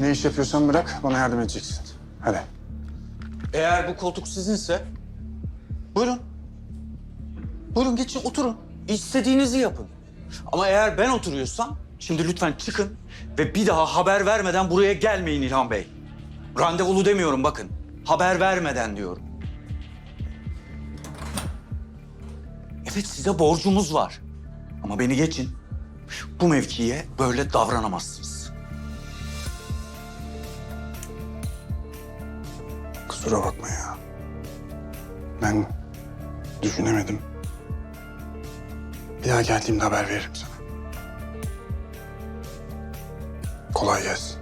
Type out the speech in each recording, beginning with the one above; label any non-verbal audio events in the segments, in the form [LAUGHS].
Ne iş yapıyorsan bırak, bana yardım edeceksin. Hadi. Eğer bu koltuk sizinse buyurun. Buyurun geçin oturun. İstediğinizi yapın. Ama eğer ben oturuyorsam şimdi lütfen çıkın ve bir daha haber vermeden buraya gelmeyin İlhan Bey. Randevulu demiyorum bakın. Haber vermeden diyorum. Evet size borcumuz var. Ama beni geçin. Bu mevkiye böyle davranamazsınız. Kusura bakma ya. Ben düşünemedim. Bir daha geldiğimde haber veririm sana. Kolay gelsin.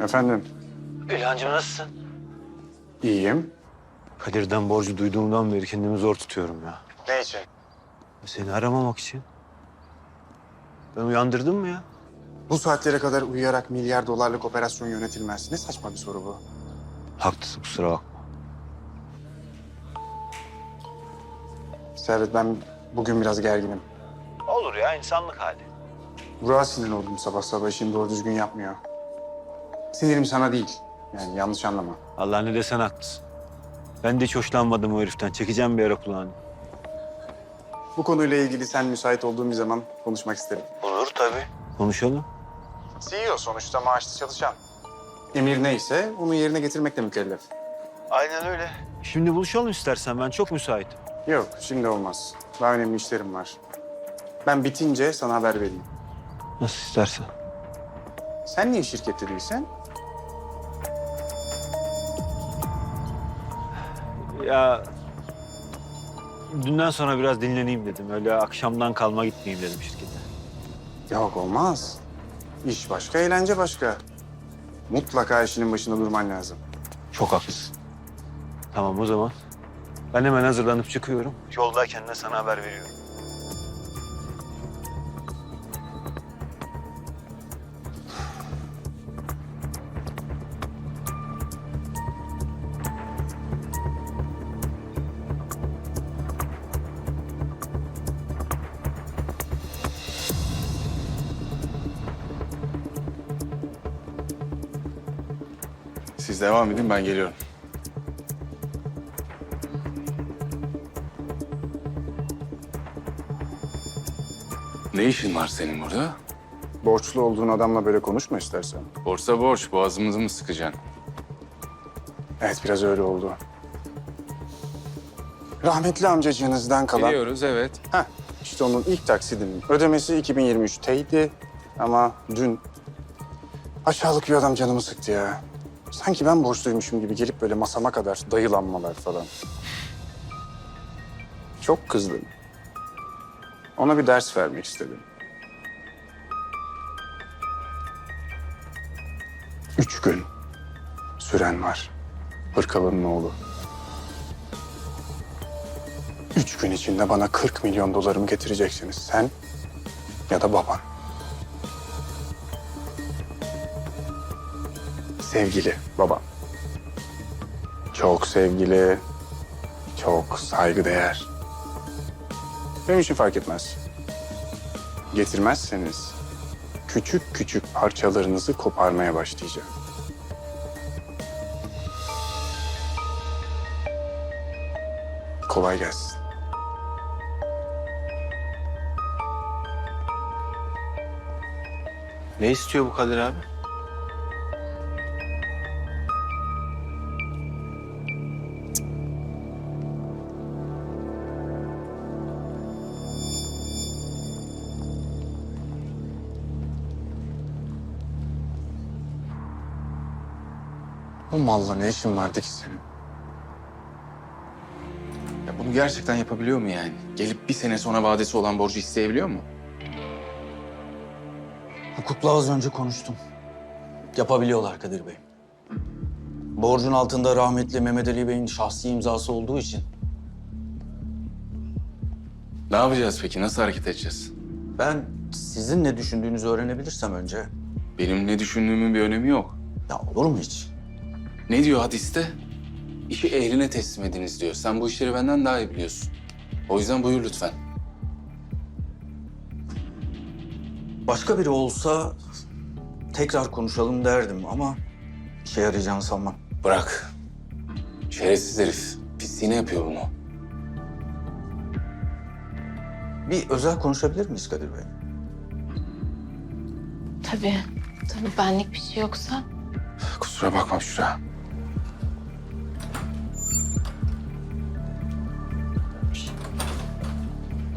Efendim, İlhancığım nasılsın? iyiyim. Kadir'den borcu duyduğumdan beri kendimi zor tutuyorum ya. Ne için? Seni aramamak için. Ben uyandırdım mı ya? Bu saatlere kadar uyuyarak milyar dolarlık operasyon yönetilmez. Ne saçma bir soru bu. Haklısın kusura bakma. Servet ben bugün biraz gerginim. Olur ya insanlık hali. Burak'a sinir oldum sabah sabah işini doğru düzgün yapmıyor. Sinirim sana değil. Yani yanlış anlama. Allah ne desen haklısın. Ben de hiç hoşlanmadım o heriften. Çekeceğim bir ara kulağını. Bu konuyla ilgili sen müsait olduğun bir zaman konuşmak isterim. Olur tabii. Konuşalım. CEO sonuçta maaşlı çalışan. Emir neyse onu yerine getirmekle mükellef. Aynen öyle. Şimdi buluşalım istersen ben çok müsaitim. Yok şimdi olmaz. Daha önemli işlerim var. Ben bitince sana haber vereyim. Nasıl istersen. Sen niye şirkette değilsen? Ya dünden sonra biraz dinleneyim dedim. Öyle akşamdan kalma gitmeyeyim dedim şirkete. Yok olmaz. İş başka, eğlence başka. Mutlaka işinin başında durman lazım. Çok haklısın. Tamam o zaman. Ben hemen hazırlanıp çıkıyorum. Yoldayken de sana haber veriyorum. Siz devam edin ben geliyorum. Ne işin var senin burada? Borçlu olduğun adamla böyle konuşma istersen. Borsa borç, boğazımızı mı sıkacaksın? Evet biraz öyle oldu. Rahmetli amcacığınızdan kalan... Biliyoruz evet. Heh, işte onun ilk taksidinin ödemesi 2023'teydi. Ama dün aşağılık bir adam canımı sıktı ya. Sanki ben borçluymuşum gibi gelip böyle masama kadar dayılanmalar falan. Çok kızdım. Ona bir ders vermek istedim. Üç gün süren var. Hırkalı'nın oğlu. Üç gün içinde bana 40 milyon dolarımı getireceksiniz. Sen ya da baban. Sevgili babam. Çok sevgili, çok saygıdeğer. Benim için fark etmez. Getirmezseniz küçük küçük parçalarınızı koparmaya başlayacağım. Kolay gelsin. Ne istiyor bu Kadir abi? Malla ne işin vardı ki senin? Ya bunu gerçekten yapabiliyor mu yani? Gelip bir sene sonra vadesi olan borcu isteyebiliyor mu? Hukukla az önce konuştum. Yapabiliyorlar Kadir Bey. Borcun altında rahmetli Mehmet Ali Bey'in şahsi imzası olduğu için Ne yapacağız peki? Nasıl hareket edeceğiz? Ben sizin ne düşündüğünüzü öğrenebilirsem önce. Benim ne düşündüğümün bir önemi yok. Ya olur mu hiç? Ne diyor hadiste? İşi ehline teslim ediniz diyor. Sen bu işleri benden daha iyi biliyorsun. O yüzden buyur lütfen. Başka biri olsa tekrar konuşalım derdim ama işe yarayacağını sanmam. Bırak. Şerefsiz herif. Pisliğine yapıyor bunu. Bir özel konuşabilir miyiz Kadir Bey? Tabii. Tabii benlik bir şey yoksa. Kusura bakma Şura.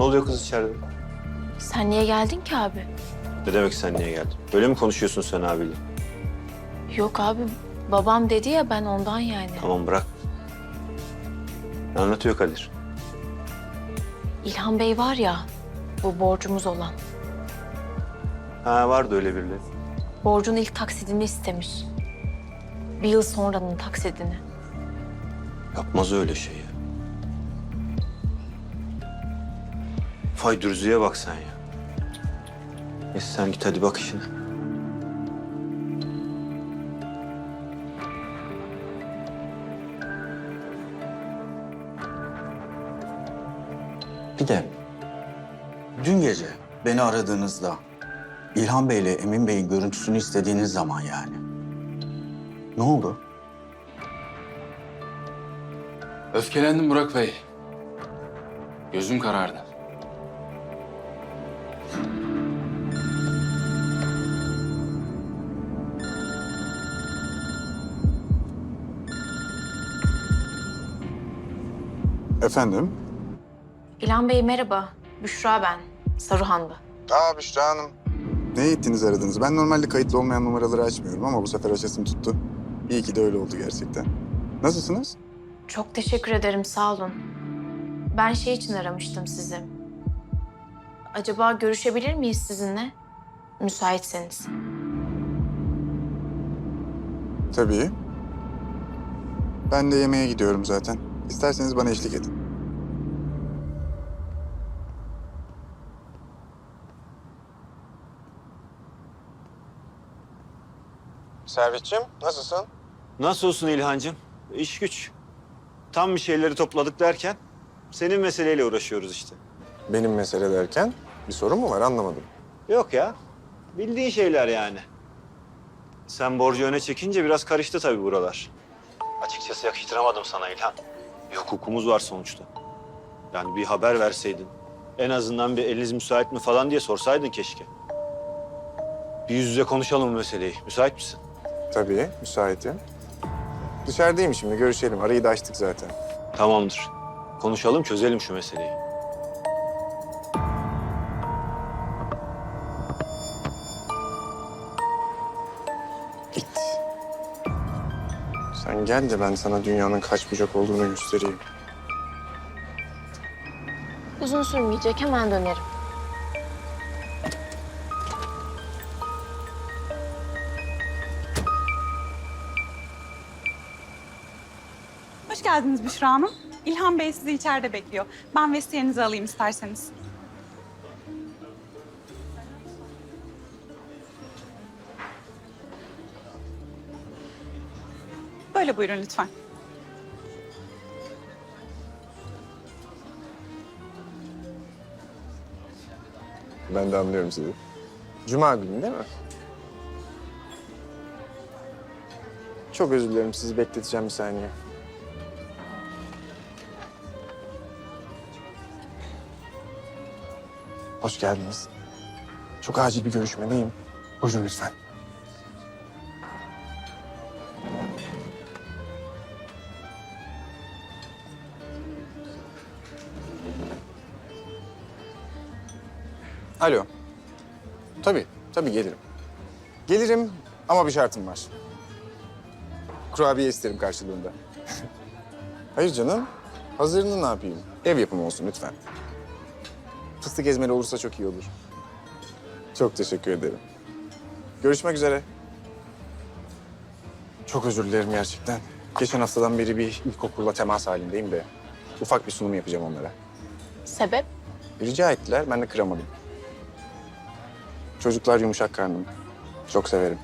Ne oluyor kız içeride? Sen niye geldin ki abi? Ne demek sen niye geldin? Böyle mi konuşuyorsun sen abiyle? Yok abi babam dedi ya ben ondan yani. Tamam bırak. Ne anlatıyor Kadir? İlhan Bey var ya bu borcumuz olan. Ha vardı öyle birileri. Borcun ilk taksidini istemiş. Bir yıl sonranın taksidini. Yapmaz öyle şey ya. Fay dürüzüye bak sen ya. Neyse sen git hadi bak işine. Bir de dün gece beni aradığınızda İlhan Bey ile Emin Bey'in görüntüsünü istediğiniz zaman yani. Ne oldu? Öfkelendim Burak Bey. Gözüm karardı. Efendim? İlhan Bey merhaba. Büşra ben. Saruhan'da. Aa Büşra Hanım. Ne ettiniz aradınız? Ben normalde kayıtlı olmayan numaraları açmıyorum ama bu sefer açasım tuttu. İyi ki de öyle oldu gerçekten. Nasılsınız? Çok teşekkür ederim sağ olun. Ben şey için aramıştım sizi. Acaba görüşebilir miyiz sizinle? Müsaitseniz. Tabii. Ben de yemeğe gidiyorum zaten. İsterseniz bana eşlik edin. Servetçim, nasılsın? Nasıl olsun İlhancığım? İş güç. Tam bir şeyleri topladık derken senin meseleyle uğraşıyoruz işte. Benim mesele derken bir sorun mu var anlamadım. Yok ya. Bildiğin şeyler yani. Sen borcu öne çekince biraz karıştı tabii buralar. Açıkçası yakıştıramadım sana İlhan. Bir hukukumuz var sonuçta. Yani bir haber verseydin. En azından bir eliniz müsait mi falan diye sorsaydın keşke. Bir yüz yüze konuşalım bu meseleyi. Müsait misin? Tabii, müsaitim. Dışarıdayım şimdi, görüşelim. Arayı da açtık zaten. Tamamdır. Konuşalım, çözelim şu meseleyi. Sen gel de ben sana dünyanın kaç bucak olduğunu göstereyim. Uzun sürmeyecek hemen dönerim. Hoş geldiniz Büşra Hanım. İlhan Bey sizi içeride bekliyor. Ben vestiyenizi alayım isterseniz. Böyle buyurun lütfen. Ben de anlıyorum sizi. Cuma günü değil mi? Çok özür dilerim. Sizi bekleteceğim bir saniye. Hoş geldiniz. Çok acil bir görüşmedeyim. Buyurun lütfen. Alo. Tabii, tabii gelirim. Gelirim ama bir şartım var. Kurabiye isterim karşılığında. [LAUGHS] Hayır canım. Hazırını ne yapayım? Ev yapımı olsun lütfen. Fıstık ezmeli olursa çok iyi olur. Çok teşekkür ederim. Görüşmek üzere. Çok özür dilerim gerçekten. Geçen haftadan beri bir ilkokulla temas halindeyim de ufak bir sunum yapacağım onlara. Sebep? Rica ettiler, ben de kıramadım. Çocuklar yumuşak karnım. Çok severim.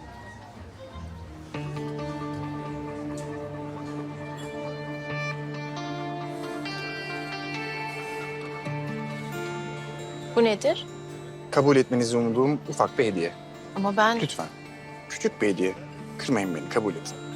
Bu nedir? Kabul etmenizi umduğum ufak bir hediye. Ama ben... Lütfen. Küçük bir hediye. Kırmayın beni, kabul edin.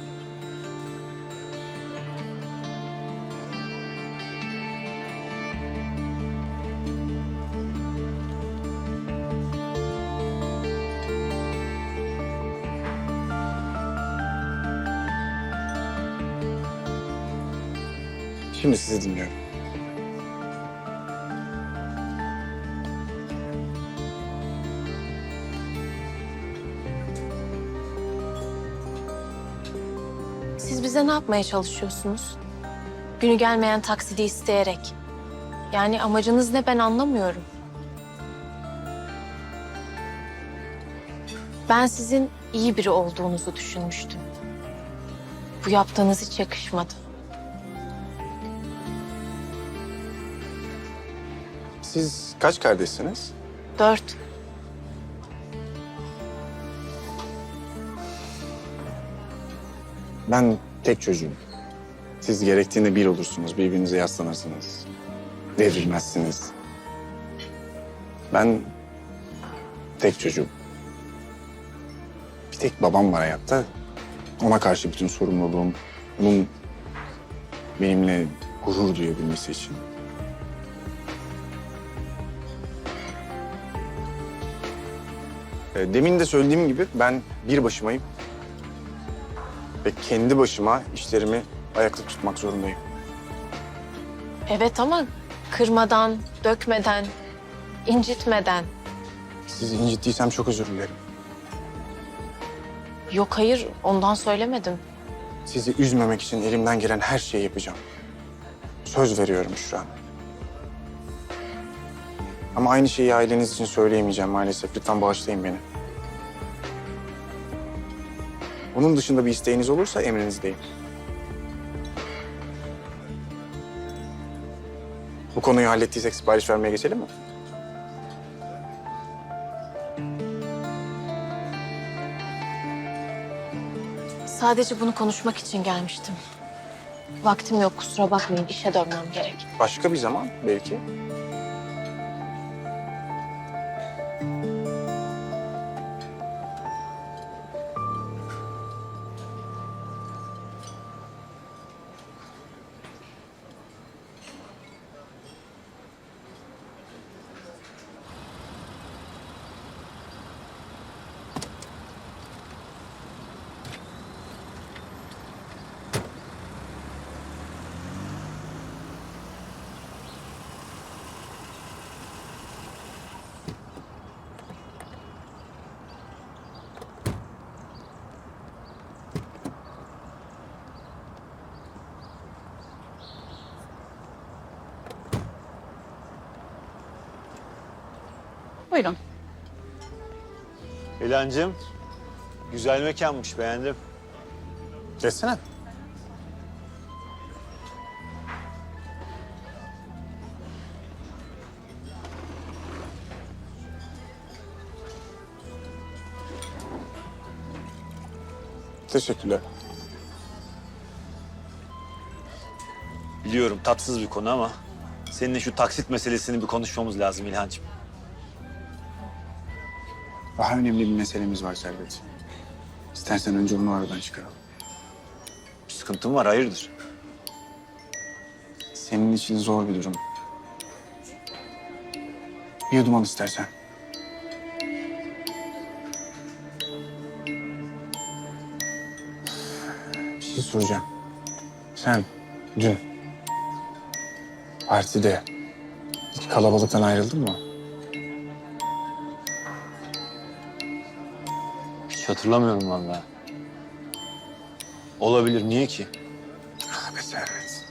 Şimdi sizi dinliyorum. Siz bize ne yapmaya çalışıyorsunuz? Günü gelmeyen taksidi isteyerek. Yani amacınız ne ben anlamıyorum. Ben sizin iyi biri olduğunuzu düşünmüştüm. Bu yaptığınız hiç yakışmadı. Siz kaç kardeşsiniz? Dört. Ben tek çocuğum. Siz gerektiğinde bir olursunuz, birbirinize yaslanırsınız. Devrilmezsiniz. Ben tek çocuğum. Bir tek babam var hayatta. Ona karşı bütün sorumluluğum, onun benimle gurur duyabilmesi için. Demin de söylediğim gibi ben bir başımayım. Ve kendi başıma işlerimi ayakta tutmak zorundayım. Evet ama kırmadan, dökmeden, incitmeden. Sizi incittiysem çok özür dilerim. Yok hayır ondan söylemedim. Sizi üzmemek için elimden gelen her şeyi yapacağım. Söz veriyorum şu an. Ama aynı şeyi aileniz için söyleyemeyeceğim maalesef. Lütfen bağışlayın beni. Onun dışında bir isteğiniz olursa emrinizdeyim. Bu konuyu hallettiysek sipariş vermeye geçelim mi? Sadece bunu konuşmak için gelmiştim. Vaktim yok kusura bakmayın işe dönmem gerek. Başka bir zaman belki. İlhancığım, güzel mekanmış beğendim. Geçsene. Teşekkürler. Biliyorum tatsız bir konu ama seninle şu taksit meselesini bir konuşmamız lazım İlhancığım. Daha önemli bir meselemiz var Servet. İstersen önce onu aradan çıkaralım. Bir sıkıntın var hayırdır? Senin için zor bir durum. Bir yudum al istersen. Bir şey soracağım. Sen dün partide hiç kalabalıktan ayrıldın mı? Hatırlamıyorum vallahi. Olabilir niye ki? Be Servet.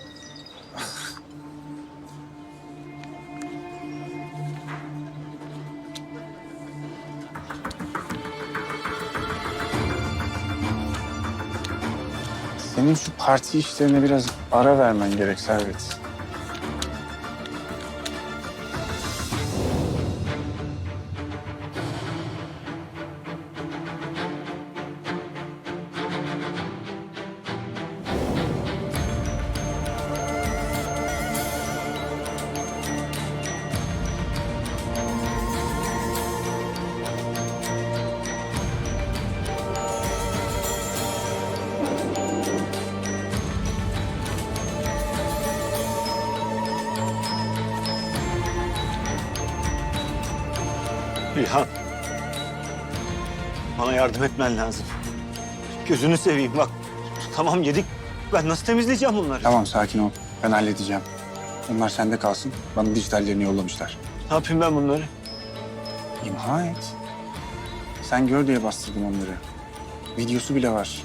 Senin şu parti işlerine biraz ara vermen gerek Servet. Bana yardım etmen lazım. Gözünü seveyim bak. Tamam yedik. Ben nasıl temizleyeceğim bunları? Tamam sakin ol. Ben halledeceğim. Onlar sende kalsın. Bana dijitallerini yollamışlar. Ne yapayım ben bunları? İmha et. Sen gör diye bastırdım onları. Videosu bile var.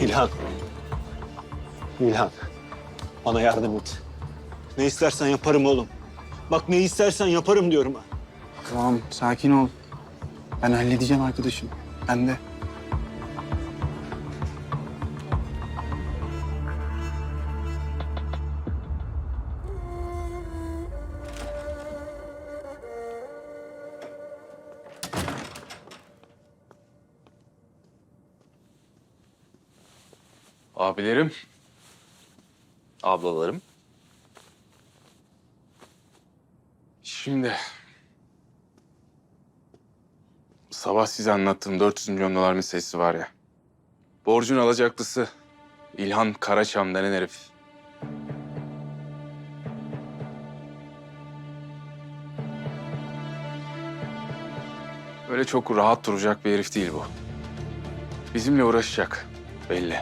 İlhan. İlhan. Bana yardım et. Ne istersen yaparım oğlum. Bak ne istersen yaparım diyorum ben. Tamam sakin ol. Ben halledeceğim arkadaşım. Ben de. Abilerim, Ablalarım. Şimdi... Sabah size anlattığım 400 milyon dolar meselesi var ya. Borcun alacaklısı İlhan Karaçam denen herif. Öyle çok rahat duracak bir herif değil bu. Bizimle uğraşacak belli.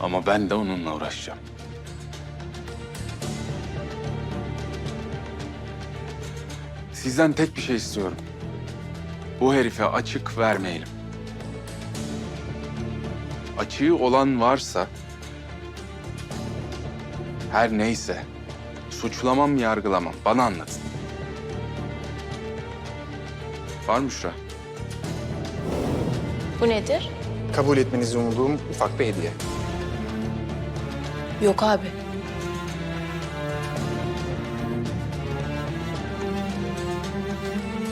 Ama ben de onunla uğraşacağım. Sizden tek bir şey istiyorum. Bu herife açık vermeyelim. Açığı olan varsa her neyse suçlamam, yargılamam. Bana anlatın. Var mı Şura? Bu nedir? Kabul etmenizi umduğum ufak bir hediye. Yok abi.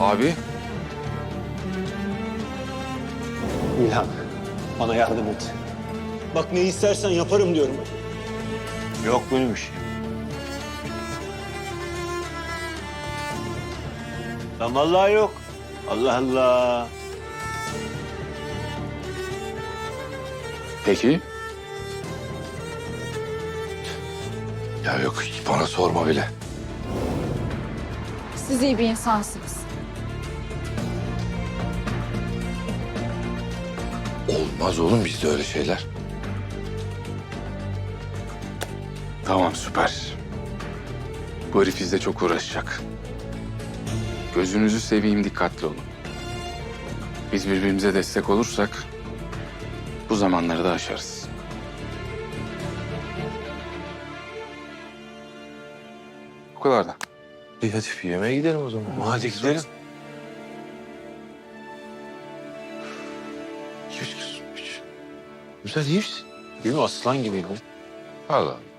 Abi, İlhan. Bana yardım et. Bak ne istersen yaparım diyorum. Yok böyle bir şey. Lan vallahi yok. Allah Allah. peki? Ya yok bana sorma bile. Siz iyi bir insansınız. Olmaz oğlum bizde öyle şeyler. Tamam, süper. Bu herif bizle çok uğraşacak. Gözünüzü seveyim, dikkatli olun. Biz birbirimize destek olursak bu zamanları da aşarız. Bu kadar da. İyi hadi bir yemeğe gidelim o zaman. Hadi gidelim. Hiç, hiç. Güzel iyi misin? Değil mi? Aslan gibiyim. Allah. Bu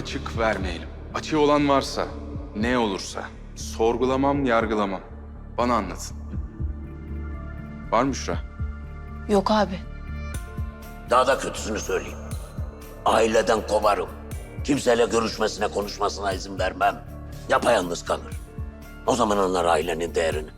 açık vermeyelim. Açığı olan varsa, ne olursa sorgulamam, yargılamam. Bana anlatın. Var mı Şura? Yok abi. Daha da kötüsünü söyleyeyim. Aileden kovarım. Kimseyle görüşmesine, konuşmasına izin vermem. Yapayalnız kalır. O zaman anlar ailenin değerini.